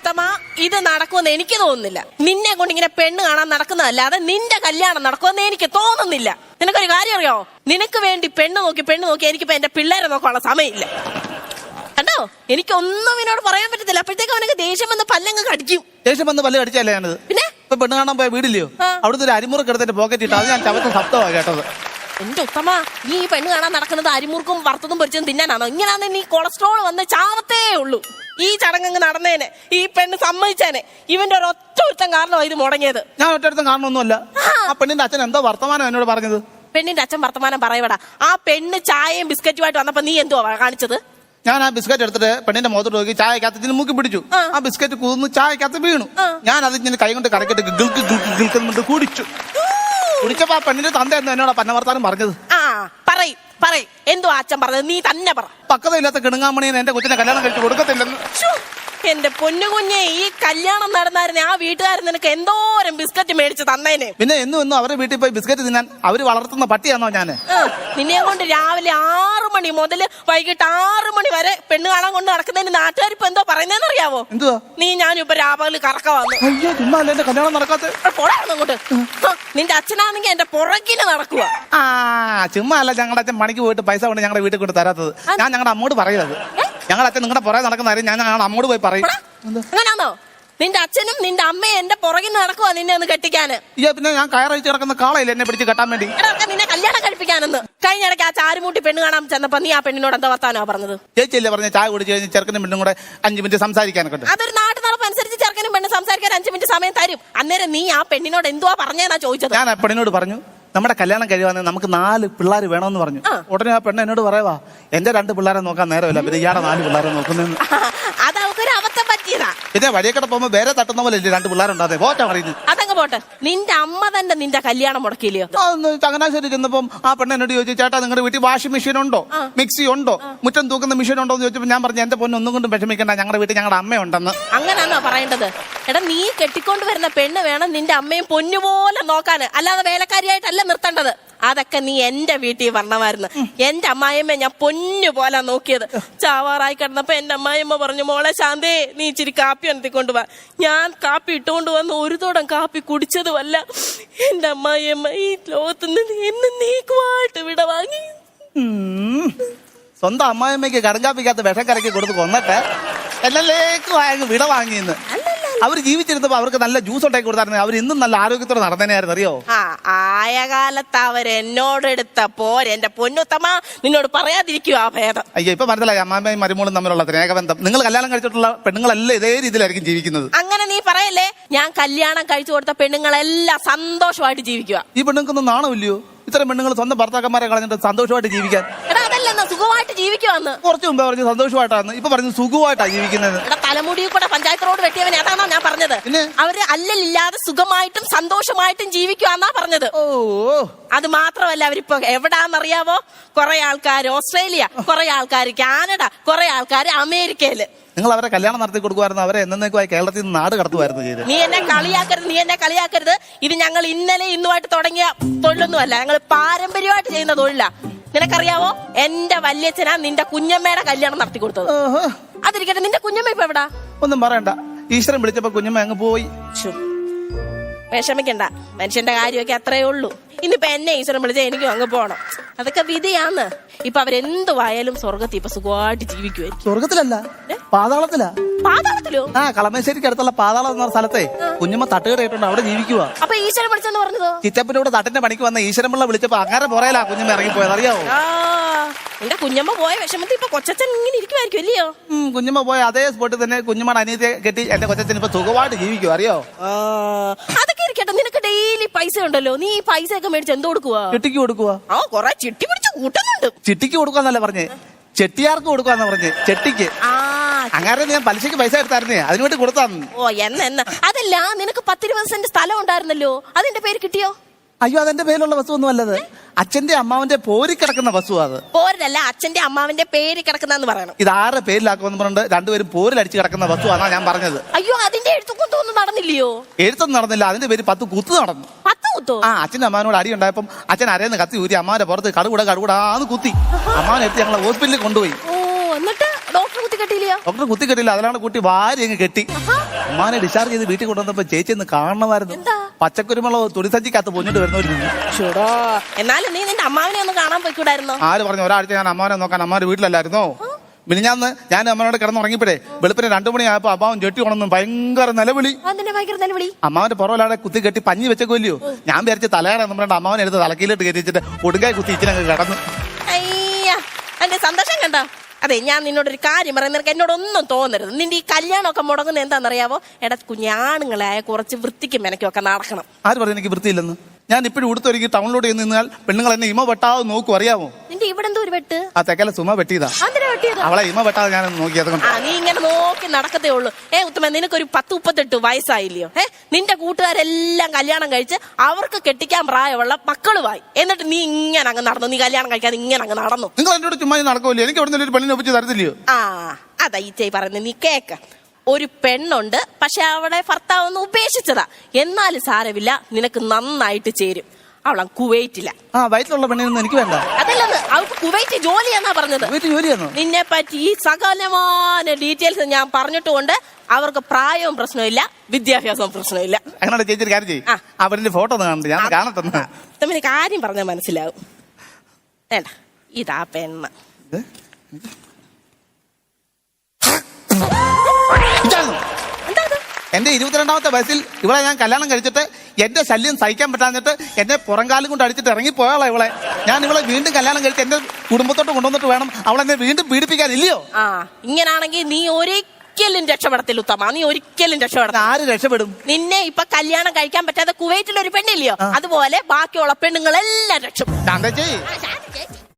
ഉത്തമ ഇത് നടക്കുമെന്ന് എനിക്ക് തോന്നുന്നില്ല. നിന്നെ കൊണ്ട് ഇങ്ങനെ പെണ്ണ് കാണാൻ നടക്കുന്നതല്ലാതെ നിന്റെ കല്യാണം നടക്കുമെന്ന് എനിക്ക് തോന്നുന്നില്ല. നിനക്കൊരു കാര്യം അറിയോ? നിനക്ക് വേണ്ടി പെണ്ണ് നോക്കി പെണ്ണ് നോക്കി എനിക്കിപ്പോ എന്റെ പിള്ളേരെ നോക്കാനുള്ള സമയമില്ല. കണ്ടോ? എനിക്കൊന്നും ഇവനോട് പറയാൻ പറ്റത്തില്ല. അപ്പോഴത്തേക്ക് അവനൊക്കെ ദേഷ്യം വന്ന് പല്ലങ്ങ് കടിക്കും. ദേഷ്യം വന്ന് പല്ല് കടിച്ചല്ലേ ഞാനത്? പിന്നെ? ഇപ്പൊ പെണ്ണ് കാണാൻ പോയ വീടില്ലയോ. അവിടുത്തെ ഒരു അരിമുറക്കെടുത്തിട്ട് പോക്കറ്റ് ഇട്ട് അത് ഞാൻ ചവച്ച ശബ്ദമാണ് കേട്ടത്. എന്റെ ഉത്തമ നീ ഈ പെണ്ണ് കാണാൻ നടക്കുന്നത് അരിമുറുക്കും വറുത്തതും പൊരിച്ചതും തിന്നാനാണോ? ഇങ്ങനാന്ന് നീ കൊളസ്ട്രോൾ വന്ന് ചാവത്തേ ഉള്ളൂ. ഈ ചടങ്ങ് നടന്നേനെ ഈ പെണ്ണ് സമ്മതിച്ചേനെ. ഇവന്റെ ഒരു ഒറ്റ ഒരുത്തം കാരണമാണ് ഇത് മുടങ്ങിയത്. ഞാൻ ഒറ്റടുത്തും കാരണമൊന്നുമല്ല. ആ. പെണ്ണിന്റെ അച്ഛൻ എന്തോ വർത്തമാനം എന്നോട് പറഞ്ഞത്? പെണ്ണിന്റെ അച്ഛൻ വർത്തമാനം പറയവടാ. ആ പെണ്ണ് ചായയും ബിസ്ക്കറ്റുമായിട്ട് വന്നപ്പോ നീ എന്തുവാ കാണിച്ചത്? ഞാൻ ആ ബിസ്ക്കറ്റ് എടുത്തിട്ട് പെണ്ണിന്റെ മുഖത്തോട്ട് നോക്കി ചായക്കകത്ത് ഇതിന് മൂക്കി പിടിച്ചു. ആ. ബിസ്ക്കറ്റ് കൂന്ന് ചായക്കകത്ത് വീണു. ഞാൻ അത് ഇങ്ങനെ കൈ കൊണ്ട് കറക്കിട്ട് ഗിൽക്ക് ഗിൽക്ക് ഗിൽക്കുന്നുണ്ട് കുടിച്ചു. കുടിച്ചപ്പോ ആ പെണ്ണിന്റെ തന്ത എന്ന് എന്നോട് പന്നവർത്താനം പറഞ്ഞത്? ആ പറയ് പറയ്. എന്തോ അച്ഛൻ പറഞ്ഞത്? നീ തന്നെ പറ. പക്വതയില്ലാത്ത കിണുങ്ങാമണിയെ എന്റെ കൊച്ചിനെ കല്യാണം കഴിച്ചു കൊടുക്കത്തില്ലെന്ന്. ശ്ശോ, എന്റെ പൊന്നു കുഞ്ഞെ ഈ കല്യാണം നടന്നായിരുന്നെ ആ വീട്ടുകാരൻ നിനക്ക് എന്തോരം ബിസ്ക്കറ്റ് മേടിച്ച് തന്നേനെ? പിന്നെ എന്നും എന്നും അവരുടെ വീട്ടിൽ പോയി ബിസ്ക്കറ്റ് തിന്നാൻ അവർ വളർത്തുന്ന പട്ടിയാണോ ഞാൻ? നിന്നെ കൊണ്ട് രാവിലെ ആറു മണി മുതൽ വൈകിട്ട് ആറു മണി വരെ പെണ്ണ് കാണാൻ കൊണ്ട് നടക്കുന്നതിന് നാട്ടുകാർ ഇപ്പൊ എന്തോ പറയുന്നതെന്ന് അറിയാവോ എന്തുവാ? നീ ഞാൻ ഇപ്പൊ രാപകൽ കറക്ക വന്നു. അയ്യോ ചുമ്മാ അല്ല എന്റെ കല്യാണം നടക്കാത്ത? പോടായിരുന്നു അങ്ങോട്ട്. നിന്റെ അച്ഛനാണെങ്കിൽ എന്റെ പുറകിന് നടക്കുക ആ ചുമ്മാ അല്ല ഞങ്ങളുടെ അച്ഛൻ പണിക്ക് പോയിട്ട് പൈസ കൊണ്ട് ഞങ്ങളുടെ വീട്ടിൽ കൊണ്ട് തരാത്തത്. ഞാൻ ഞങ്ങളുടെ അമ്മോട് പറയുന്നത് ഞങ്ങളുടെ അച്ഛൻ നിങ്ങളുടെ പുറകെ നടക്കുന്ന കാര്യം ഞാൻ അമ്മോട് പോയി പറയും. നിന്റെ അച്ഛനും നിന്റെ അമ്മയും എന്റെ പുറകിൽ നടക്കുവാ നിന്നെ ഒന്ന് കെട്ടിക്കാന്. പിന്നെ ഞാൻ കയറഴിച്ച് കിടക്കുന്ന കാളയില്ല എന്നെ പിടിച്ച് കെട്ടാൻ വേണ്ടി? എടാ, നിന്നെ കല്യാണം കഴിപ്പിക്കാനെന്ന്. കഴിഞ്ഞ ഇടയ്ക്ക് ആ ചാരുമൂട്ടി പെണ്ണ് കാണാൻ ചെന്നപ്പോ നീ ആ പെണ്ണിനോട് എന്താ വർത്താനോ പറഞ്ഞത്? ചേച്ചിയല്ലേ പറഞ്ഞ ചായ കുടിച്ച് കഴിഞ്ഞ് ചെറുക്കനും പെണ്ണും കൂടെ അഞ്ച് മിനിറ്റ് സംസാരിക്കാനൊക്കെ ഉണ്ട്. അതൊരു നാട്ടു നടപ്പ് അനുസരിച്ച് ചെറുക്കനും പെണ്ണ് സംസാരിക്കാൻ അഞ്ചു മിനിറ്റ് സമയം തരും. അന്നേരം നീ ആ പെണ്ണിനോട് എന്തുവാ പറഞ്ഞേന്നാ ചോദിച്ചത്? ഞാൻ ആ പെണ്ണിനോട് പറഞ്ഞു നമ്മുടെ കല്യാണം കഴിയുവാണെങ്കിൽ നമുക്ക് നാല് പിള്ളേർ വേണമെന്ന് പറഞ്ഞു. ഉടനെ ആ പെണ്ണ് എന്നോട് പറയുവാ എന്റെ രണ്ട് പിള്ളേരെ നോക്കാൻ നേരമില്ല പിന്നെ ഇയാളെ നാല് പിള്ളേരെ പറ്റിയതാ. പിന്നെ വഴിയൊക്കെ പോകുമ്പോ വേറെ തട്ടുന്ന പോലെ രണ്ട് പിള്ളേരുണ്ടാതെ പോറ്റാ പറയുന്നത്. അതങ്ങ് പോട്ടെ. നിന്റെ അമ്മ തന്നെ നിന്റെ കല്യാണം മുടക്കില്ലയോ അതൊന്ന് ചങ്ങനാശ്ശേരി ചെന്നപ്പം ആ പെണ്ണ് എന്നോട് ചോദിച്ചു ചേട്ടാ നിങ്ങളുടെ വീട്ടിൽ വാഷിംഗ് മെഷീൻ ഉണ്ടോ മിക്സി ഉണ്ടോ? മുറ്റം തൂക്കുന്ന മെഷീൻ ഉണ്ടോ എന്ന് ചോദിച്ചപ്പോൾ ഞാൻ പറഞ്ഞു എന്റെ പൊന്ന് ഒന്നും കൊണ്ടും വിഷമിക്കണ്ട ഞങ്ങളുടെ വീട്ടിൽ ഞങ്ങളുടെ അമ്മയുണ്ടെന്ന്. അങ്ങനെയാണോ പറയേണ്ടത്? എടാ നീ കെട്ടിക്കൊണ്ട് വരുന്ന പെണ്ണ് വേണം നിന്റെ അമ്മയും പൊന്നുപോലെ നോക്കാൻ അല്ലാതെ വേലക്കാരിയായിട്ടല്ല നിർത്തേണ്ടത്. അതൊക്കെ നീ എന്റെ വീട്ടിൽ വരണമായിരുന്നു. എന്റെ അമ്മായിമ്മ ഞാൻ പൊന്നു പോലെ നോക്കിയത്. ചാവാറായി കിടന്നപ്പോ എന്റെ അമ്മായിമ്മ പറഞ്ഞു മോളെ ശാന്തേ നീ ഇച്ചിരി കാപ്പി അനത്തിക്കൊണ്ട് വാ. ഞാൻ കാപ്പി ഇട്ടുകൊണ്ട് വന്ന് ഒരു തോടം കാപ്പി കുടിച്ചതുമല്ല. എന്റെ അമ്മായിയമ്മ ഈ ലോകത്ത് നിന്ന് എന്നെ നീക്കുവായിട്ട് വിട വാങ്ങി. സ്വന്തം അമ്മായിമ്മയ്ക്ക് കടങ്കാപ്പിക്കകത്ത് വിഷം കലക്കി കൊടുത്ത് കൊന്നിട്ട് എല്ലാലേക്കും വിട വാങ്ങിയെന്ന് അവർ ജീവിച്ചിരുന്നപ്പോ അവർക്ക് നല്ല ജ്യൂസ് ഉണ്ടാക്കി കൊടുത്തായിരുന്നു. അവർ ഇന്നും നല്ല ആരോഗ്യത്തോടെ നടന്നേനായിരുന്നു അറിയോ? ആ ആയ കാലത്ത് അവർ എന്നോടെടുത്ത പോരെ എന്റെ പൊന്നുത്തമ്മ നിന്നോട് പറയാതിരിക്കുക ആ ഭേദം. അയ്യോ ഇപ്പൊ മനസ്സിലായി. അമ്മാമ്മയും മരുമോളും തമ്മിലുള്ള സ്നേഹബന്ധം. നിങ്ങൾ കല്യാണം കഴിച്ചിട്ടുള്ള പെണ്ണുങ്ങളെല്ലാം ഇതേ രീതിയിലായിരിക്കും ജീവിക്കുന്നത്. അങ്ങനെ നീ പറയല്ലേ ഞാൻ കല്യാണം കഴിച്ചു കൊടുത്ത പെണ്ണുങ്ങളെല്ലാം സന്തോഷമായിട്ട് ജീവിക്കുക. ഈ പെണ്ണുങ്ങൾക്കൊന്നും നാണമില്ലയോ? ഇത്തരം പെണ്ണുങ്ങൾ സ്വന്തം ഭർത്താക്കന്മാരെ കളഞ്ഞിട്ട് സന്തോഷമായിട്ട് ജീവിക്കാൻ. എടാ അതല്ലെന്നാ സുഖമായിട്ട് ജീവിക്കുവാന്ന്. കുറച്ച് മുമ്പേ പറഞ്ഞു സന്തോഷമായിട്ടാണ്. ഇപ്പൊ പറഞ്ഞു സുഖമായിട്ടാണ് ജീവിക്കുന്നത് എടാ തലമുടി കൂടെ പഞ്ചായത്ത് റോഡ് വെട്ടിയവൻ അതാണോ ഞാൻ പറഞ്ഞത്? പിന്നെ? അവർ അല്ലലില്ലാതെ സുഖമായിട്ടും സന്തോഷമായിട്ടും ജീവിക്കുവാന്നാ പറഞ്ഞത്. ഓ അത് മാത്രമല്ല അവരിപ്പോ എവിടാന്നറിയാവോ? കുറെ ആൾക്കാർ ഓസ്ട്രേലിയ കുറെ ആൾക്കാർ കാനഡ കുറെ ആൾക്കാർ അമേരിക്കയിൽ. നിങ്ങൾ അവരെ കല്യാണം നടത്തി കൊടുക്കുമായിരുന്നു അവരെ എന്നേക്കുമായി കേരളത്തിൽ നിന്ന് നാട് കടത്തുമായിരുന്നു ചെയ്ത് നീ എന്നെ കളിയാക്കരുത് നീ എന്നെ കളിയാക്കരുത്. ഇത് ഞങ്ങൾ ഇന്നലെ ഇന്നുമായിട്ട് തുടങ്ങിയ തൊഴിലൊന്നുമല്ല. ഞങ്ങൾ പാരമ്പര്യമായിട്ട് ചെയ്യുന്ന തൊഴിലാ. നിനക്കറിയാവോ? എന്റെ വല്യച്ഛനാ നിന്റെ കുഞ്ഞമ്മയുടെ കല്യാണം നടത്തി കൊടുത്തത്. അതിരിക്കട്ടെ നിന്റെ കുഞ്ഞമ്മ ഇപ്പൊ എവിടാ? ഒന്നും പറയണ്ട. ഈശ്വരൻ വിളിച്ചപ്പോ കുഞ്ഞമ്മ അങ്ങ് പോയി. ശ്ശോ. വിഷമിക്കണ്ട. മനുഷ്യന്റെ കാര്യമൊക്കെ അത്രേ ഉള്ളൂ. ഇന്നിപ്പോ എന്നെ ഈശ്വരൻ വിളിച്ച എനിക്കും അങ്ങ് പോണം. അതൊക്കെ വിധിയാന്ന്. ഇപ്പൊ അവരെന്തുവായാലും സ്വർഗത്തിൽ ഇപ്പൊ സുഖമായിട്ട് ജീവിക്കുമായിരിക്കും സ്വർഗത്തിലല്ല പാതാളത്തിലാ. പാതാളത്തിലോ? ആ കളമശ്ശേരിക്ക് അടുത്തുള്ള പാതാളം എന്ന സ്ഥലത്തെ കുഞ്ഞമ്മ തട്ടുകടയിട്ടുണ്ട് അവിടെ ജീവിക്കുക അപ്പൊ ഈശ്വരൻ പഠിച്ചെന്ന് പറഞ്ഞതോ? ചിറ്റപ്പന്റെ കൂടെ തട്ടിന്റെ പണിക്ക് വന്ന ഈശ്വരമ്പിള്ള വിളിച്ചപ്പോ അങ്ങനെ പുറയിലാ കുഞ്ഞമ്മ ഇറങ്ങിപ്പോയത്. അറിയാവോ? എന്റെ കുഞ്ഞമ്മ പോയ വിഷമത്തിൽ ഇപ്പൊ കൊച്ചച്ഛൻ ഇങ്ങനെ ഇരിക്കുമായിരിക്കും അല്ലയോ കുഞ്ഞമ്മ പോയ അതേ സ്പോട്ടിൽ തന്നെ കുഞ്ഞമ്മയുടെ അനിയത്തെ കെട്ടി എന്റെ കൊച്ചച്ഛൻ ഇപ്പൊ സുഖമായിട്ട് ജീവിക്കും അറിയോ? അതൊക്കെ ഇരിക്കട്ടെ നിനക്ക് ഡെയിലി പൈസ ഉണ്ടല്ലോ. നീ ഈ പൈസ ഒക്കെ മേടിച്ച് എന്ത് കൊടുക്കുക ചിട്ടിക്ക് കൊടുക്കുക ആ കൊറേ ചിട്ടി പിടിച്ച് കൂട്ടുന്നുണ്ട്. ചിട്ടിക്ക് കൊടുക്കാന്നല്ലേ പറഞ്ഞേ? ചെട്ടിയാർക്ക് കൊടുക്കാന്ന് പറഞ്ഞേ? ചെട്ടിക്ക്. ആ. അങ്ങനെ ഞാൻ പലിശക്ക് പൈസ എടുത്തായിരുന്നേ. അതിനുവേണ്ടി കൊടുത്താന്ന്. ഓ എന്ന എന്ന. അതല്ല നിനക്ക് പത്തിരുപത് സെന്റ് സ്ഥലം ഉണ്ടായിരുന്നല്ലോ. അതിന്റെ പേര് കിട്ടിയോ? അയ്യോ അതെന്റെ പേരിലുള്ള വസ്തു ഒന്നും അല്ലത്. അച്ഛന്റെ അമ്മാവന്റെ പോരി കിടക്കുന്ന വസ്തു അത്. പോരല്ല അച്ഛന്റെ അമ്മാവന്റെ പേര് കിടക്കുന്ന പറയണം. ഇത് ആരുടെ പേരിലാക്കുമെന്ന് പറഞ്ഞിട്ട് രണ്ടുപേരും പോരിലടിച്ച് കിടക്കുന്ന വസ്തു ആണോ ഞാൻ പറഞ്ഞത്. അയ്യോ അതിന്റെ എഴുത്തുകൂത്തൊന്നും നടന്നില്ലയോ? എഴുത്തൊന്നും നടന്നില്ല. അതിന്റെ പേര് പത്ത് കുത്ത് നടന്നു. പത്ത് കുത്തോ? ആ അച്ഛന്റെ അമ്മാവനോട് അടി ഉണ്ടായപ്പം അച്ഛൻ അരേന്ന് കത്തി ഊരി അമ്മാവന്റെ പുറത്ത് കടുകൂടെ കടുകൂടാന്ന് കുത്തി. അമ്മാവനെ എടുത്ത് ഞങ്ങളെ ഹോസ്പിറ്റലിൽ കൊണ്ടുപോയി. ഡോക്ടർ കുത്തി കെട്ടില്ല അതിലാണ് കുട്ടി വാരി അങ്ങ് കെട്ടി. ഉമ്മാനെ ഡിസ്ചാർജ് ചെയ്ത് വീട്ടിൽ കൊണ്ടുവന്നപ്പോ ചേച്ചി ഒന്ന് കാണണമായിരുന്നു? പച്ചക്കുരുമുളക് തുണിസഞ്ചിക്കകത്ത് പൊന്നിട്ട് വരുന്നവര് നിന്ന് ചൂടോ എന്നാലും നീ നിന്റെ അമ്മാവിനെ ഒന്ന് കാണാൻ പോയിക്കൂടായിരുന്നു? ആര് പറഞ്ഞു? ഒരാഴ്ച ഞാൻ അമ്മാവനെ നോക്കാൻ അമ്മാന്റെ വീട്ടിലല്ലായിരുന്നോ? മിനിഞ്ഞാന്ന് ഞാൻ അമ്മനോട് കിടന്നുറങ്ങിപ്പോഴേ വെളുപ്പിന് രണ്ടു മണിയായപ്പോ അമ്മാവൻ ചെട്ടി ഉണർന്നു ഭയങ്കര നിലവിളി. അമ്മാവന്റെ പുറവിലാടെ കുത്തി കെട്ടി പഞ്ഞി വെച്ചേക്കുമല്ലയോ ഞാൻ വിചാരിച്ച് തലയാണ് നമ്മുടെ അമ്മാവൻ എടുത്ത് തലക്കീലിട്ട് കയറ്റി വെച്ചിട്ട് കൊടുങ്കായി കുത്തി ഇച്ചിരി കിടന്നു. സന്തോഷം കണ്ടോ? അതെ ഞാൻ നിന്നോടൊരു കാര്യം പറയുന്ന നിനക്ക് എന്നോടൊന്നും തോന്നരുത്. നിന്റെ ഈ കല്യാണമൊക്കെ മുടങ്ങുന്നത് എന്താണെന്നറിയാവോ? എടാ കുഞ്ഞാണുങ്ങളായ കുറച്ച് വൃത്തിക്കും മെനക്കൊക്കെ നടക്കണം. ആര് പറഞ്ഞു എനിക്ക് വൃത്തിയില്ലെന്ന്? ഞാൻ ഇപ്പോഴും ഉടുത്തൊരുങ്ങി ടൗണിലൂടെ നിന്നാൽ പെണ്ണുങ്ങൾ എന്നെ ഇമ വെട്ടാതെ നോക്കും അറിയാമോ നിന്റെ ഇവിടെ എന്തോ ഒരു വെട്ട്? ആ തെക്കല സുമ വെട്ടിയതാ. അവളെ ഇമ വെട്ടാതെ ഞാൻ നോക്കിയത് നീ ഇങ്ങനെ നോക്കി നടക്കത്തേ ഉള്ളൂ. ഏ ഉത്തമ നിനക്കൊരു പത്ത് മുപ്പത്തെട്ട് വയസ്സായില്ലയോ? ഏ നിന്റെ കൂട്ടുകാരെല്ലാം കല്യാണം കഴിച്ച് അവർക്ക് കെട്ടിക്കാൻ പ്രായമുള്ള മക്കളുമായി. എന്നിട്ട് നീ ഇങ്ങനെ അങ്ങ് നടന്നു. നീ കല്യാണം കഴിക്കാതെ ഇങ്ങനെ അങ്ങ് നടന്നു. നിങ്ങൾ എന്നോട് ചുമ്മാ ഇനി നടക്കുമല്ലോ എനിക്ക് അവിടെ ഒരു പെണ്ണിനെ ഒപ്പിച്ച് തരത്തില്ലയോ? ആ അതാ ഈ ചെയ് പറയുന്നത്. നീ കേക്ക്. ഒരു പെണ്ണുണ്ട്. പക്ഷെ അവളെ ഭർത്താവ് ഒന്ന് ഉപേക്ഷിച്ചതാ. എന്നാലും സാരമില്ല നിനക്ക് നന്നായിട്ട് ചേരും. അവളാ കുവൈറ്റില്ല ആ വയറ്റിലുള്ള പെണ്ണിനൊന്നും എനിക്ക് വേണ്ട. അതല്ലെന്ന് അവൾക്ക് കുവൈറ്റ് ജോലിയാന്നാ പറഞ്ഞത്? വീട്ടിൽ ജോലിയാണോ നിന്നെ പറ്റി ഈ സകലമായ ഡീറ്റെയിൽസ് ഞാൻ പറഞ്ഞിട്ടുകൊണ്ട് അവർക്ക് പ്രായവും പ്രശ്നമില്ല വിദ്യാഭ്യാസവും പ്രശ്നമില്ല അങ്ങനെ ചേച്ചി ഒരു കാര്യം ചെയ്യും. ആ. ആ ഫോട്ടോ ഒന്ന് കാണട്ടെ ഞാൻ കാണട്ടെ ഒന്ന്. തമ്മിൽ കാര്യം പറഞ്ഞാൽ മനസ്സിലാവും. വേണ്ട ഇതാ പെണ്ണ്. ഇത്? എന്റെ ഇരുപത്തിരണ്ടാമത്തെ വയസ്സിൽ ഇവളെ ഞാൻ കല്യാണം കഴിച്ചിട്ട് എന്റെ ശല്യം സഹിക്കാൻ പറ്റാഞ്ഞിട്ട് എന്നെ പുറംകാലം കൊണ്ട് അടിച്ചിട്ട് ഇറങ്ങി പോയാളെ ഇവളെ. ഞാൻ ഇവളെ വീണ്ടും കല്യാണം കഴിച്ച് എന്റെ കുടുംബത്തോട്ട് കൊണ്ടുവന്നിട്ട് വേണം അവളെന്നെ വീണ്ടും പീഡിപ്പിക്കാൻ ഇല്ലയോ ആ ഇങ്ങനാണെങ്കിൽ നീ ഒരിക്കലും രക്ഷപ്പെടത്തില്ല ഉത്തമ. നീ ഒരിക്കലും രക്ഷപ്പെടത്തില്ല. ആര് രക്ഷപ്പെടും? നിന്നെ ഇപ്പൊ കല്യാണം കഴിക്കാൻ പറ്റാതെ കുവൈറ്റിൽ ഒരു പെണ്ണില്ലയോ അതുപോലെ ബാക്കിയുള്ള പെണ്ണുങ്ങളെല്ലാം രക്ഷപ്പെടും. ശാന്തേച്ചി.